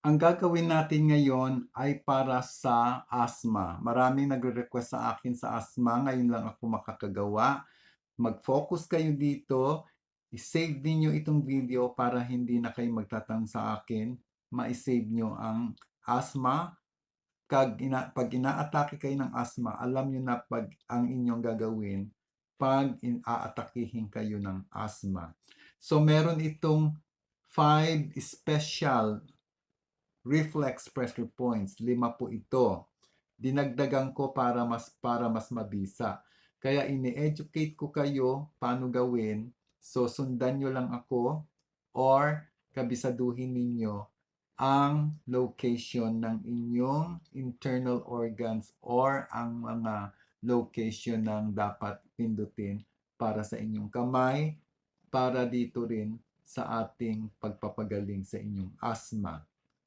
Ang gagawin natin ngayon ay para sa asthma. Maraming nagre-request sa akin sa asthma. Ngayon lang ako makakagawa. Mag-focus kayo dito. I-save ninyo itong video para hindi na kayo magtatang sa akin. Ma-save nyo ang asthma. Kag ina, pag inaatake kayo ng asthma, alam nyo na pag ang inyong gagawin pag inaatakihin kayo ng asthma. So meron itong five special reflex pressure points. Lima po ito. Dinagdagan ko para mas para mas mabisa. Kaya ini-educate ko kayo paano gawin. So sundan nyo lang ako or kabisaduhin ninyo ang location ng inyong internal organs or ang mga location ng dapat pindutin para sa inyong kamay, para dito rin sa ating pagpapagaling sa inyong asthma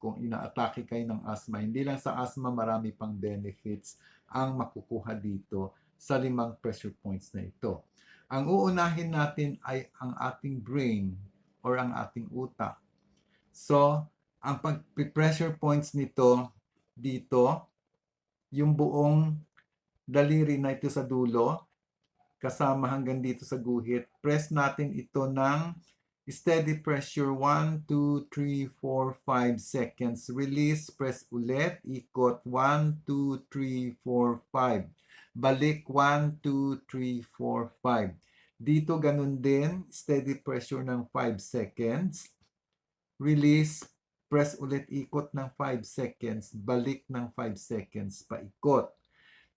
kung inaatake kayo ng asthma. Hindi lang sa asthma, marami pang benefits ang makukuha dito sa limang pressure points na ito. Ang uunahin natin ay ang ating brain or ang ating utak. So, ang pag-pressure points nito dito, yung buong daliri na ito sa dulo, kasama hanggang dito sa guhit, press natin ito ng Steady pressure 1, 2, 3, 4, 5 seconds. Release, press ulit. Ikot 1, 2, 3, 4, 5. Balik 1, 2, 3, 4, 5. Dito ganun din, steady pressure ng 5 seconds. Release, press ulit ikot ng 5 seconds. Balik ng 5 seconds, paikot.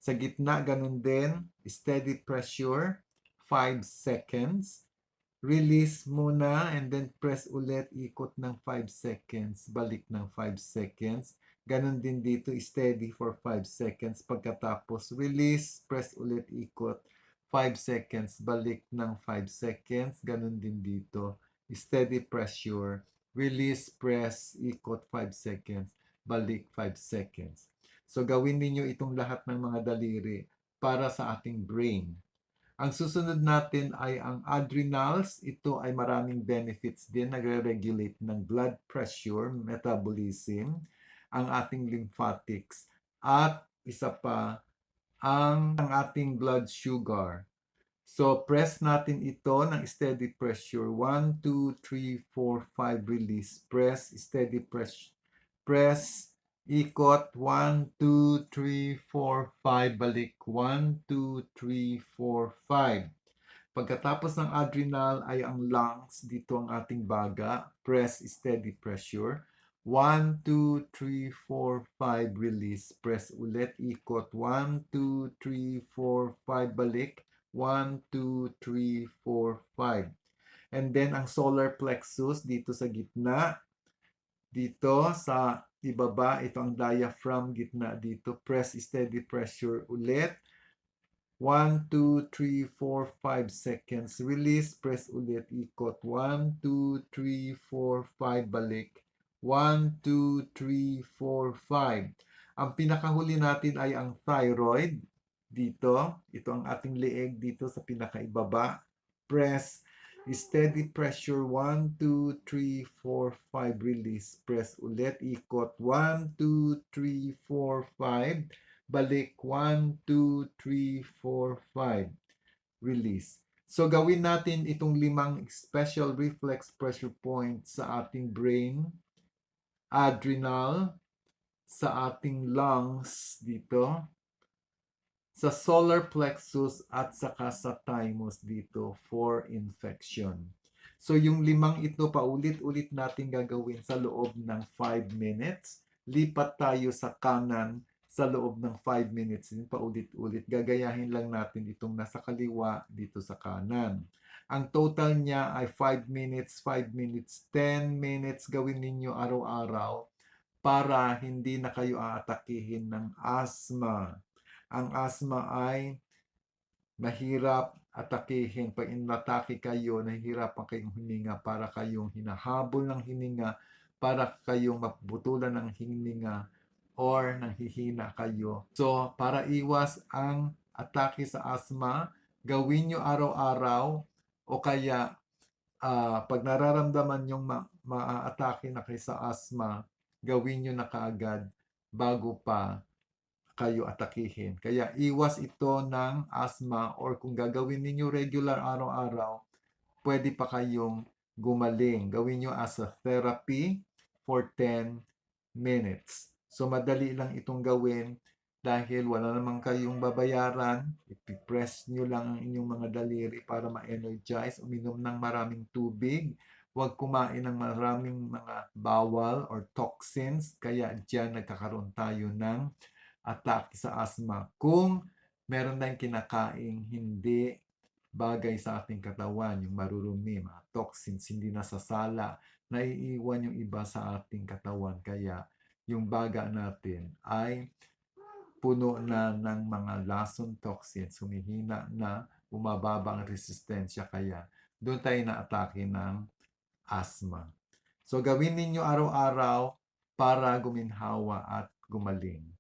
Sa gitna ganun din, steady pressure 5 seconds release muna and then press ulit, ikot ng 5 seconds, balik ng 5 seconds. Ganon din dito, steady for 5 seconds. Pagkatapos, release, press ulit, ikot, 5 seconds, balik ng 5 seconds. Ganon din dito, steady pressure, release, press, ikot, 5 seconds, balik 5 seconds. So, gawin ninyo itong lahat ng mga daliri para sa ating brain. Ang susunod natin ay ang adrenals. Ito ay maraming benefits din. Nagre-regulate ng blood pressure, metabolism, ang ating lymphatics, at isa pa, ang, ang ating blood sugar. So, press natin ito ng steady pressure. 1, 2, 3, 4, 5, release. Press, steady press. Press, Ikot, 1, 2, 3, 4, 5. Balik, 1, 2, 3, 4, 5. Pagkatapos ng adrenal ay ang lungs. Dito ang ating baga. Press, steady pressure. 1, 2, 3, 4, 5. Release. Press ulit. Ikot. 1, 2, 3, 4, 5. Balik. 1, 2, 3, 4, 5. And then ang solar plexus dito sa gitna. Dito sa ibaba, ito ang diaphragm, gitna dito. Press steady pressure ulit. 1, 2, 3, 4, 5 seconds. Release, press ulit, ikot. 1, 2, 3, 4, 5, balik. 1, 2, 3, 4, 5. Ang pinakahuli natin ay ang thyroid. Dito, ito ang ating leeg dito sa pinakaibaba. Press Steady pressure 1, 2, 3, 4, 5. Release. Press ulit. Ikot. 1, 2, 3, 4, 5. Balik. 1, 2, 3, 4, 5. Release. So gawin natin itong limang special reflex pressure points sa ating brain, adrenal, sa ating lungs dito, sa solar plexus at saka sa thymus dito for infection. So yung limang ito paulit-ulit natin gagawin sa loob ng 5 minutes. Lipat tayo sa kanan sa loob ng 5 minutes din paulit-ulit. Gagayahin lang natin itong nasa kaliwa dito sa kanan. Ang total niya ay 5 minutes, 5 minutes, 10 minutes gawin ninyo araw-araw para hindi na kayo aatakihin ng asthma ang asthma ay mahirap atakihin. Pag inatake kayo, nahihirapan kayong hininga para kayong hinahabol ng hininga, para kayong mabutulan ng hininga or nanghihina kayo. So, para iwas ang atake sa asthma, gawin nyo araw-araw o kaya uh, pag nararamdaman yung ma- ma-atake na kayo sa asthma, gawin nyo na kaagad bago pa kayo atakihin. Kaya iwas ito ng asthma or kung gagawin ninyo regular araw-araw, pwede pa kayong gumaling. Gawin nyo as a therapy for 10 minutes. So madali lang itong gawin dahil wala naman kayong babayaran. Ipipress nyo lang ang inyong mga daliri para ma-energize. Uminom ng maraming tubig. Huwag kumain ng maraming mga bawal or toxins. Kaya dyan nagkakaroon tayo ng atake sa asthma. Kung meron tayong kinakaing hindi bagay sa ating katawan, yung marurumi, mga toxins, hindi nasasala, naiiwan yung iba sa ating katawan. Kaya yung baga natin ay puno na ng mga lason toxins, humihina na, bumababa ang resistensya. Kaya doon tayo na-atake ng asthma. So gawin ninyo araw-araw para guminhawa at gumaling.